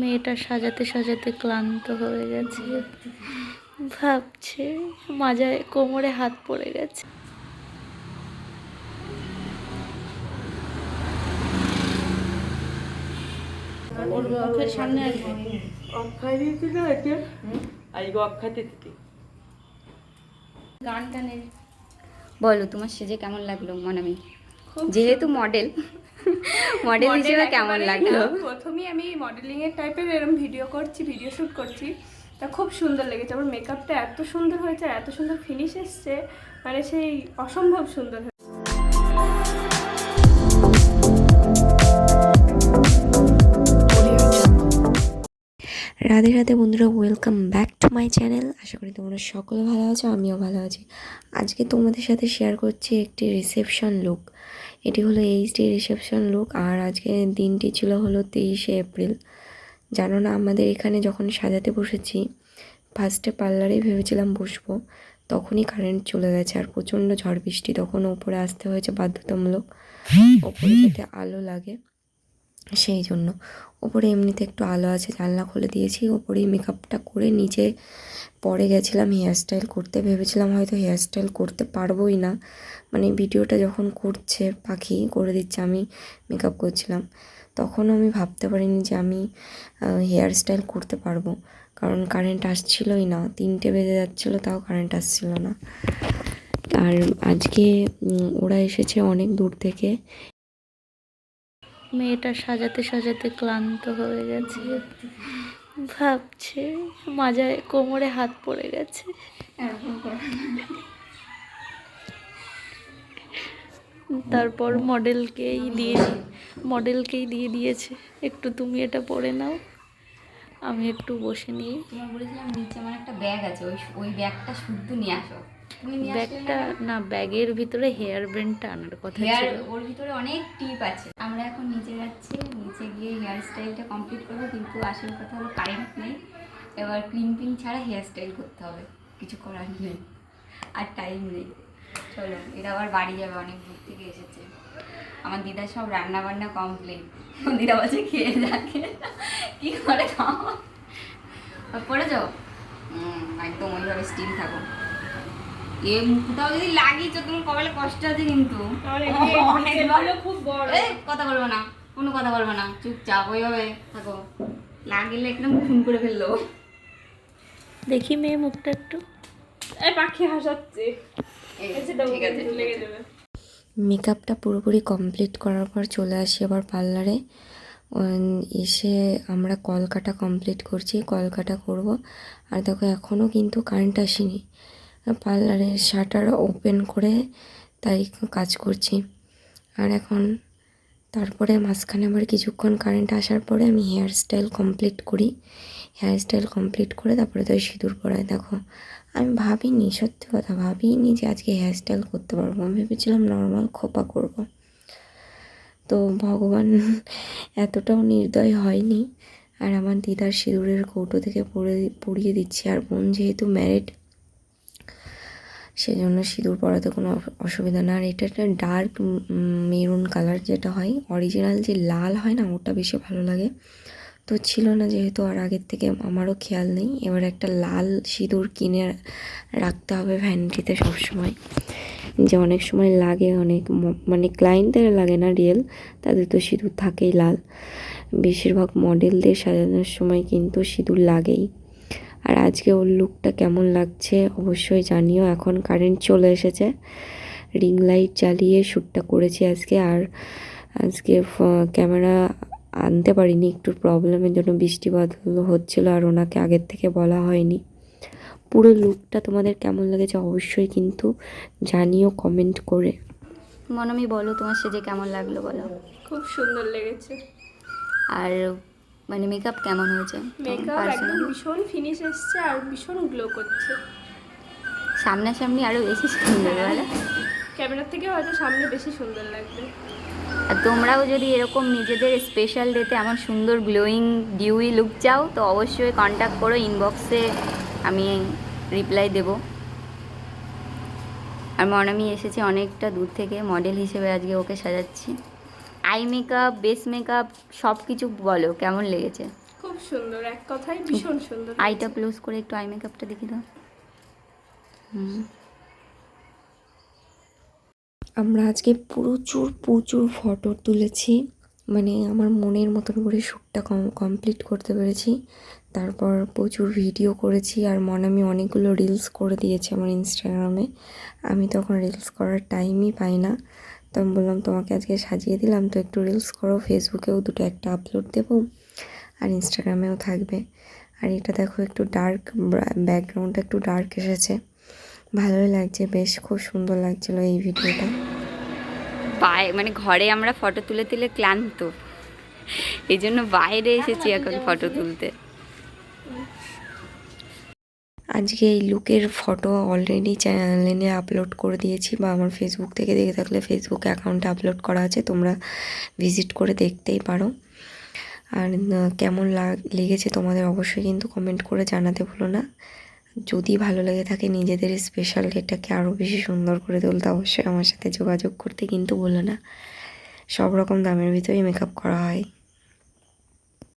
মেয়েটা সাজাতে সাজাতে ক্লান্ত হয়ে গেছে। ভাবছে মাজায় কোমরে হাত পড়ে গেছে। ওর মুখের সামনে আসবে অক্ষয় দিয়েছিল এটা আজকে গান টানের বলো তোমার সেজে কেমন লাগল? মনামি যেহেতু মডেল মডেল হিসেবে কেমন লাগল? প্রথমেই আমি মডেলিং এর টাইপের এরকম ভিডিও করছি ভিডিও শুট করছি। তা খুব সুন্দর লেগেছে। আমার মেকআপটা এত সুন্দর হয়েছে আর এত সুন্দর ফিনিশ এসছে। মানে সেই অসম্ভব সুন্দর রাধে রাধে বন্ধুরা welcome back to my channel আশা করি তোমরা সকলে ভালো আছো, আমিও ভালো আছি। আজকে তোমাদের সাথে শেয়ার করছি একটি রিসেপশন লুক এটি হলো এইচডি রিসেপশন লুক আর আজকে দিনটি ছিল হলো তেইশে এপ্রিল। জানো না, আমাদের এখানে যখন সাজাতে বসেছি ফার্স্টে পার্লারেই ভেবেছিলাম বসবো, তখনই কারেন্ট চলে গেছে, আর প্রচণ্ড ঝড় বৃষ্টি, তখন ওপরে আসতে হয়েছে বাধ্যতামূলক। ওপরে যাতে আলো লাগে। সেই জন্য ওপরে এমনিতে একটু আলো আছে, জানলা খুলে দিয়েছি, ওপরেই মেকআপটা করে নিচে পরে গেছিলাম হেয়ারস্টাইল করতে। ভেবেছিলাম হয়তো হেয়ারস্টাইল করতে পারবোই না। মানে ভিডিওটা যখন করছে পাখি, করে দিচ্ছে, আমি মেকআপ করছিলাম। তখন আমি ভাবতে পারিনি যে আমি হেয়ার স্টাইল করতে পারব। কারণ কারেন্ট আসছিলই না। তিনটে বেজে যাচ্ছিল, তাও কারেন্ট আসছিল না। আর আজকে ওরা এসেছে অনেক দূর থেকে। মেয়েটা সাজাতে সাজাতে ক্লান্ত হয়ে গেছে। ভাবছে মাজায় কোমরে হাত পড়ে গেছে। তারপর মডেলকেই দিয়ে মডেলকেই দিয়ে দিয়েছে একটু তুমি এটা পরে নাও আমি একটু বসে নিই। তোমার বলেছিলাম নিচে আমার একটা ব্যাগ আছে ওই ওই ব্যাগটা শুদ্ধ নিয়ে আসো। ব্যাগটা না ব্যাগের ভিতরে হেয়ার ব্যান্ডটা আনার কথা হেয়ার ছিল। ওর ভিতরে অনেক টিপ আছে। আমরা এখন নিচে যাচ্ছি, নিচে গিয়ে হেয়ার স্টাইলটা কমপ্লিট করব, কিন্তু আসল কথা হলো কারেন্ট নেই। এবার ক্লিনপিং ছাড়া হেয়ার স্টাইল করতে হবে, কিছু করার নেই, আর টাইম নেই। চলো, এরা আবার বাড়ি যাবে, অনেক দূর থেকে এসেছে। আমার দিদা সব রান্না বান্না কমপ্লিট দিদা বলছে, খেয়ে যাকে, কি করে খাওয়া? হুম, একদম ওইভাবে স্টিল থাকো। এ মুখটাও যদি লাগিয়েছো তোমার কপালে কষ্ট আছে কিন্তু। খুব বড়। এই কথা বলব না কোনো কথা বলব না। চুপচাপ ওইভাবে থাকো। লাগিলে একদম খুন করে ফেলল। দেখি মেয়ে মুখটা একটু। এই পাখি হাসাচ্ছে। ঠিক আছে লেগে যাবে। মেকআপটা পুরোপুরি কমপ্লিট করার পর চলে আসি আবার পার্লারে। এসে আমরা কলকাটা কমপ্লিট করছি কলকাটা করব। আর দেখো এখনও কিন্তু কারেন্ট আসেনি। পার্লারের শাটার ওপেন করে তাই কাজ করছি। আর এখন তারপরে মাঝখানে আবার কিছুক্ষণ কারেন্ট আসার পরে আমি হেয়ার স্টাইল কমপ্লিট করি। হেয়ার স্টাইল কমপ্লিট করে তারপরে তো সিঁদুর পরাই। দেখো, আমি ভাবিনি, সত্যি কথা ভাবিনি যে আজকে হেয়ার স্টাইল করতে পারব। আমি ভেবেছিলাম নর্মাল খোপা করব। তো ভগবান এতটাও নির্দয় হয়নি। আর আমার দিদার সিঁদুরের কৌটো থেকে পরে, পরিয়ে দিচ্ছি। আর বোন যেহেতু ম্যারিড সেজন্য সিঁদুর পরাতে কোনো অস- অসুবিধা না। আর এটা একটা ডার্ক মেরুন কালার যেটা হয়। অরিজিনাল যে লাল হয় না, ওটা বেশি ভালো লাগে। তো ছিল না যেহেতু, আর আগের থেকে আমারও খেয়াল নেই। এবার একটা লাল সিঁদুর কিনে রাখতে হবে ভ্যানিটিতে সবসময়। যে অনেক সময় লাগে, অনেক মানে ক্লায়েন্টদের লাগে না রিয়েল তাদের তো সিঁদুর থাকেই লাল। বেশিরভাগ মডেলদের সাজানোর সময় কিন্তু সিঁদুর লাগেই। আর আজকে ওর লুকটা কেমন লাগছে অবশ্যই জানিও। এখন কারেন্ট চলে এসেছে। রিং লাইট জ্বালিয়ে শ্যুটটা করেছি আজকে। আর আজকে ফ- ক্যামেরা আনতে পারিনি একটু প্রবলেমের জন্য বৃষ্টি বাদল হচ্ছিল আর ওনাকে আগের থেকে বলা হয়নি। পুরো লুকটা তোমাদের কেমন লেগেছে অবশ্যই কিন্তু জানিও কমেন্ট করে। মনমি বলো তোমার সেজে কেমন লাগল বলো। খুব সুন্দর লেগেছে। আর মানে মেকআপ কেমন হয়েছে? মেকআপ একদম ভীষণ ফিনিশ এসছে আর ভীষণ গ্লো করছে। সামনাসামনি আরও বেশি সুন্দর বলো। ক্যামেরার থেকে হয়তো সামনে বেশি সুন্দর লাগবে। আর তোমরাও যদি এরকম নিজেদের স্পেশাল ডেতে এমন সুন্দর গ্লোয়িং ডিউই লুক চাও তো অবশ্যই কন্ট্যাক্ট করো ইনবক্সে আমি রিপ্লাই দেব। আর মনামি এসেছে অনেকটা দূর থেকে মডেল হিসেবে আজকে ওকে সাজাচ্ছি। আই মেকআপ বেস মেকআপ সব কিছু বলো কেমন লেগেছে? খুব সুন্দর এক কথায় ভীষণ সুন্দর আইটা ক্লোজ করে একটু আই মেকআপটা দেখি দাও। হুম। আমরা আজকে প্রচুর প্রচুর ফটো তুলেছি। মানে আমার মনের মতন করে শ্যুটটা কমপ্লিট করতে পেরেছি। তারপর প্রচুর ভিডিও করেছি আর মনামি অনেকগুলো রিলস করে দিয়েছে আমার ইনস্টাগ্রামে আমি তখন রিলস করার টাইমই পাই না। তো আমি বললাম, তোমাকে আজকে সাজিয়ে দিলাম, তো একটু রিলস করো। ফেসবুকেও দুটো একটা আপলোড দেবো আর ইনস্টাগ্রামেও থাকবে। আর এটা দেখো, একটু ডার্ক ব্যাকগ্রাউন্ডটা একটু ডার্ক এসেছে। ভালোই লাগছে, বেশ খুব সুন্দর লাগছিল এই ভিডিওটা। পায়ে মানে ঘরে আমরা ফটো তুলে তুলে ক্লান্ত। এই জন্য বাইরে এসেছি এখন ফটো তুলতে। আজকে এই লুকের ফটো অলরেডি চ্যানেলে আপলোড করে দিয়েছি বা আমার ফেসবুক থেকে দেখে থাকলে ফেসবুক অ্যাকাউন্টে আপলোড করা আছে, তোমরা ভিজিট করে দেখতেই পারো। আর কেমন লাগ- লেগেছে তোমাদের অবশ্যই কিন্তু কমেন্ট করে জানাতে ভুলো না। যদি ভালো লেগে থাকে নিজেদের স্পেশাল ডেটাকে আরও বেশি সুন্দর করে তুলতে অবশ্যই আমার সাথে যোগাযোগ করতে কিন্তু ভুলো না। সব রকম দামের ভিতরেই মেকআপ করা হয়।